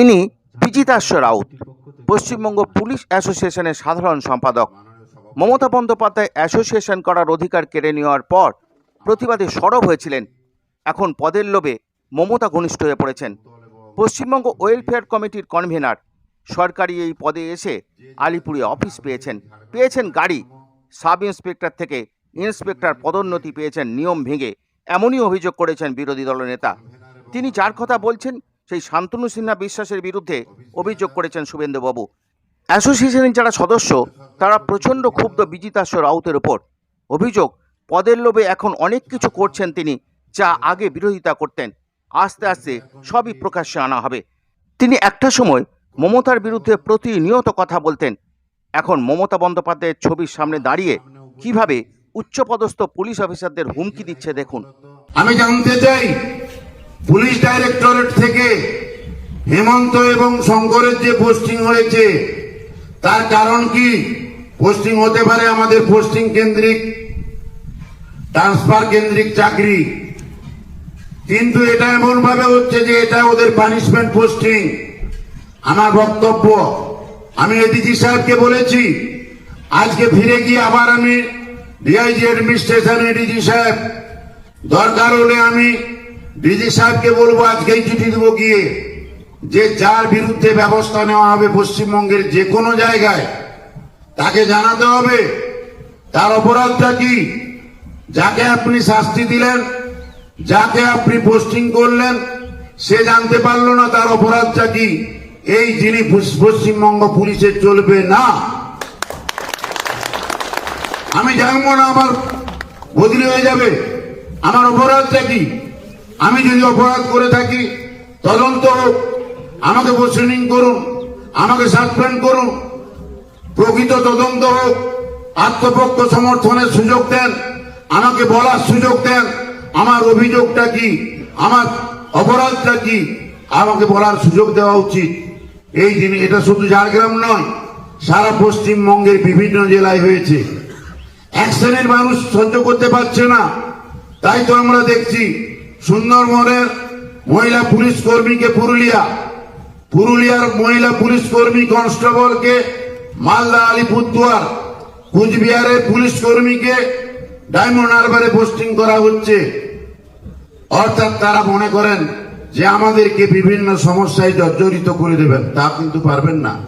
ইনি বিজিতাস্য রাউত, পশ্চিমবঙ্গ পুলিশ অ্যাসোসিয়েশনের সাধারণ সম্পাদক। মমতা বন্দ্যোপাধ্যায় অ্যাসোসিয়েশন করার অধিকার কেড়ে নেওয়ার পর প্রতিবাদে সরব হয়েছিলেন। এখন পদের লোভে মমতা ঘনিষ্ঠ হয়ে পড়েছেন। পশ্চিমবঙ্গ ওয়েলফেয়ার কমিটির কনভেনার, সরকারি এই পদে এসে আলিপুরে অফিস পেয়েছেন। পেয়েছেন গাড়ি। সাব ইন্সপেক্টর থেকে ইন্সপেক্টর পদোন্নতি পেয়েছেন নিয়ম ভেঙে, এমনই অভিযোগ করেছেন বিরোধী দলনেতা তিনি যার কথা বলছেন সেই শান্তনু সিনহা বিশ্বাসের বিরুদ্ধে অভিযোগ করেছেন শুভেন্দুবাবু। অ্যাসোসিয়েশনের যারা সদস্য, তারা প্রচণ্ড ক্ষুব্ধ বিজিতাস্য রাউতের ওপর অভিযোগ, পদের লোভে এখন অনেক কিছু করছেন তিনি, যা আগে বিরোধিতা করতেন। আস্তে আস্তে সবই প্রকাশ্যে আনা হবে। তিনি একটা সময় মমতার বিরুদ্ধে প্রতিনিয়ত কথা বলতেন। এখন মমতা বন্দ্যোপাধ্যায়ের ছবির সামনে দাঁড়িয়ে কীভাবে উচ্চপদস্থ পুলিশ অফিসারদের হুমকি দিচ্ছে দেখুন। আমি জানতে চাই পুলিশ ডাইরেক্টরেট থেকে হেমন্ত এবং শঙ্করের যে পোস্টিং হয়েছে, তার কারণ কি? পোস্টিং হতে পারে আমাদের পোস্টিং কেন্দ্রিক, ট্রান্সফার কেন্দ্রিক চাকরি। কিন্তু এটা এমন ভাবে হচ্ছে যে এটা ওদের পানিশমেন্ট পোস্টিং আমার বক্তব্য, আমি এডিজি সাহেবকে বলেছি, আজকে ফিরে গিয়ে আবার আমি ডিআইজি অ্যাডমিনিস্ট্রেশন এডিজি সাহেব, দরকার হলে আমি ডিজি সাহেবকে বলব, আজকেই চিঠি দেবো গিয়ে। যে যার বিরুদ্ধে ব্যবস্থা নেওয়া হবে পশ্চিমবঙ্গের যে কোনো জায়গায়, তাকে জানাতে হবে। তার অপরাধটা কি? যাকে আপনি শাস্তি দিলেন, যাকে আপনি পোস্টিং করলেন, সে জানতে পারল না তার অপরাধটা কি। এই যিনি পশ্চিমবঙ্গ পুলিশে চলবে না। আমি জানব না আমার বদলি হয়ে যাবে। আমার অপরাধটা কি? আমি যদি অপরাধ করে থাকি, তদন্ত হোক। আমাকে পোস্টিং করুন, আমাকে সাসপেন্ড করুন। প্রকৃত তদন্ত হোক, আত্মপক্ষ সমর্থনের সুযোগ দেন, আমাকে বলার সুযোগ দেন। আমার অভিযোগটা কি? আমার অপরাধটা কি? আমাকে বলার সুযোগ দেওয়া উচিত। এই জিনিস এটা শুধু ঝাড়গ্রাম নয়, সারা পশ্চিমবঙ্গের বিভিন্ন জেলায় হয়েছে। এক শ্রেণির মানুষ সহ্য করতে পারছে না। তাই তো আমরা দেখছি সুন্দরবনের মহিলা পুলিশ কর্মীকে পুরুলিয়া, পুরুলিয়ার মহিলা পুলিশ কর্মী কনস্টেবলকে মালদা আলিপুরদুয়ার কুচবিহারের পুলিশ কর্মীকে ডায়মন্ড হারবারে পোস্টিং করা হচ্ছে। অর্থাৎ তারা মনে করেন যে আমাদেরকে বিভিন্ন সমস্যায় জর্জরিত করে দেবেন, তা কিন্তু পারবেন না।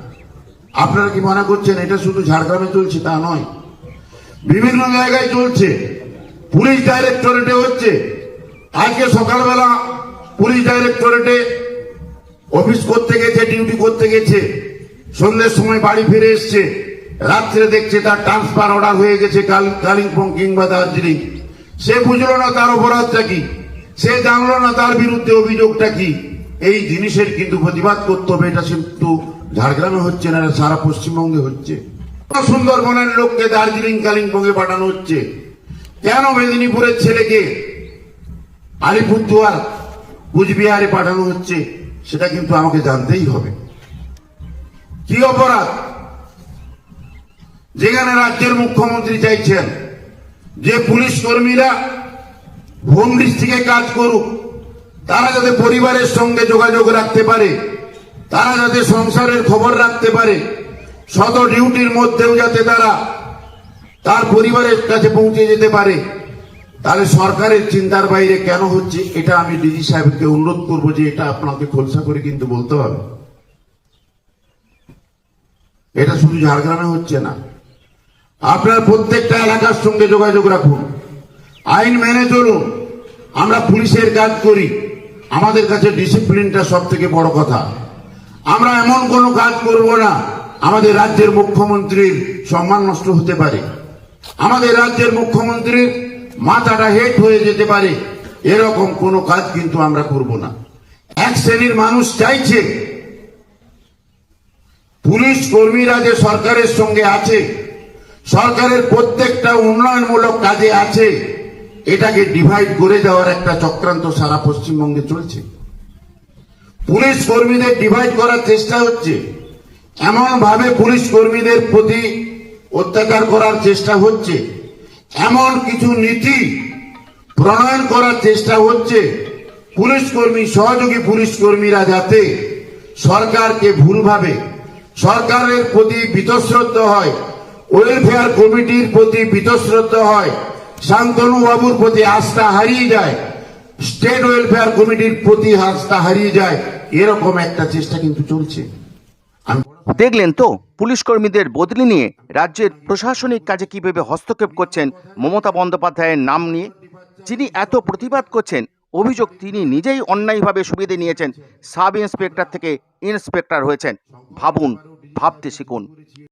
আপনারা কি মনে করছেন এটা শুধু ঝাড়গ্রামে চলছে তা নয়? বিভিন্ন জায়গায় চলছে। পুলিশ ডাইরেক্টরেটে হচ্ছে। আজকে সকালবেলা পুলিশ ডাইরেক্টরেটে অফিস করতে গেছে, ডিউটি করতে গেছে, সন্ধ্যের সময় বাড়ি ফিরে এসছে, রাত্রে দেখছে তার ট্রান্সফার অর্ডার হয়ে গেছে কাল- কালিম্পং কিংবা দার্জিলিং। সে বুঝলো না তার অপরাধটা কি? সে জানলো না তার বিরুদ্ধে অভিযোগটা কি? এই জিনিসের কিন্তু প্রতিবাদ করতে হবে, এটা কিন্তু ঝাড়গ্রামে হচ্ছে না সারা পশ্চিমবঙ্গে হচ্ছে। সুন্দরবনের লোককে দার্জিলিং, কালিম্পংয়ে পাঠানো হচ্ছে। কেন মেদিনীপুরের ছেলেকে আলিপুরদুয়ার কুচবিহারে পাঠানো হচ্ছে, সেটা কিন্তু আমাকে জানতেই হবে। কি অপরাধ? যেখানে রাজ্যের মুখ্যমন্ত্রী চাইছেন যে পুলিশ কর্মীরা হোম ডিস্ট্রিক্টে কাজ করুক, তারা যাতে পরিবারের সঙ্গে যোগাযোগ রাখতে পারে, তারা যাতে সংসারের খবর রাখতে পারে, শত ডিউটির মধ্যেও যাতে তারা তার পরিবারের কাছে পৌঁছে যেতে পারে তাহলে সরকারের চিন্তার বাইরে কেন হচ্ছে? এটা আমি ডিজি সাহেবকে অনুরোধ করব যে এটা আপনাকে খোলসা করে কিন্তু বলতে হবে। এটা শুধু ঝাড়গ্রামে হচ্ছে না। আপনার প্রত্যেকটা এলাকার সঙ্গে যোগাযোগ রাখুন। আইন মেনে চলুন। আমরা পুলিশের কাজ করি। আমাদের কাছে ডিসিপ্লিনটা সব থেকে বড় কথা। আমরা এমন কোনো কাজ করব না। আমাদের রাজ্যের মুখ্যমন্ত্রীর সম্মান নষ্ট হতে পারে। আমাদের রাজ্যের মুখ্যমন্ত্রীর মাথাটা হেট হয়ে যেতে পারে। এরকম কোনো কাজ কিন্তু আমরা করব না। এক শ্রেণির মানুষ চাইছে, পুলিশ কর্মীরা যে সরকারের সঙ্গে আছে, সরকারের প্রত্যেকটা উন্নয়নমূলক কাজে আছে, এটাকে ডিভাইড করে দেওয়ার একটা চক্রান্ত সারা পশ্চিমবঙ্গে চলছে। পুলিশ কর্মীদের ডিভাইড করার চেষ্টা হচ্ছে। এমন ভাবে পুলিশ কর্মীদের প্রতি অত্যাচার করার চেষ্টা হচ্ছে। এমন কিছু নীতি প্রণয়ন করার চেষ্টা হচ্ছে। পুলিশ কর্মী, সহযোগী পুলিশ কর্মীরা যাতে সরকারকে ভুলভাবে সরকারের প্রতি বিতশ্রদ্ধ হয় ওয়েলফেয়ার কমিটির প্রতি বিতশ্রদ্ধ হয় শান্তনু বাবুর প্রতি আস্থা হারিয়ে যায় স্টেট ওয়েলফেয়ার কমিটির প্রতি আস্থা হারিয়ে যায়, এরকম একটা চেষ্টা কিন্তু চলছে। দেখলেন তো পুলিশ কর্মীদের বদলি নিয়ে রাজ্যের প্রশাসনিক কাজে কীভাবে হস্তক্ষেপ করছেন মমতা বন্দ্যোপাধ্যায়ের নাম নিয়ে, যিনি এত প্রতিবাদ করছেন, অভিযোগ তিনি নিজেই অন্যায়ভাবে সুবিধে নিয়েছেন। সাব ইন্সপেক্টর থেকে ইন্সপেক্টর হয়েছেন। ভাবুন, ভাবতে শিখুন।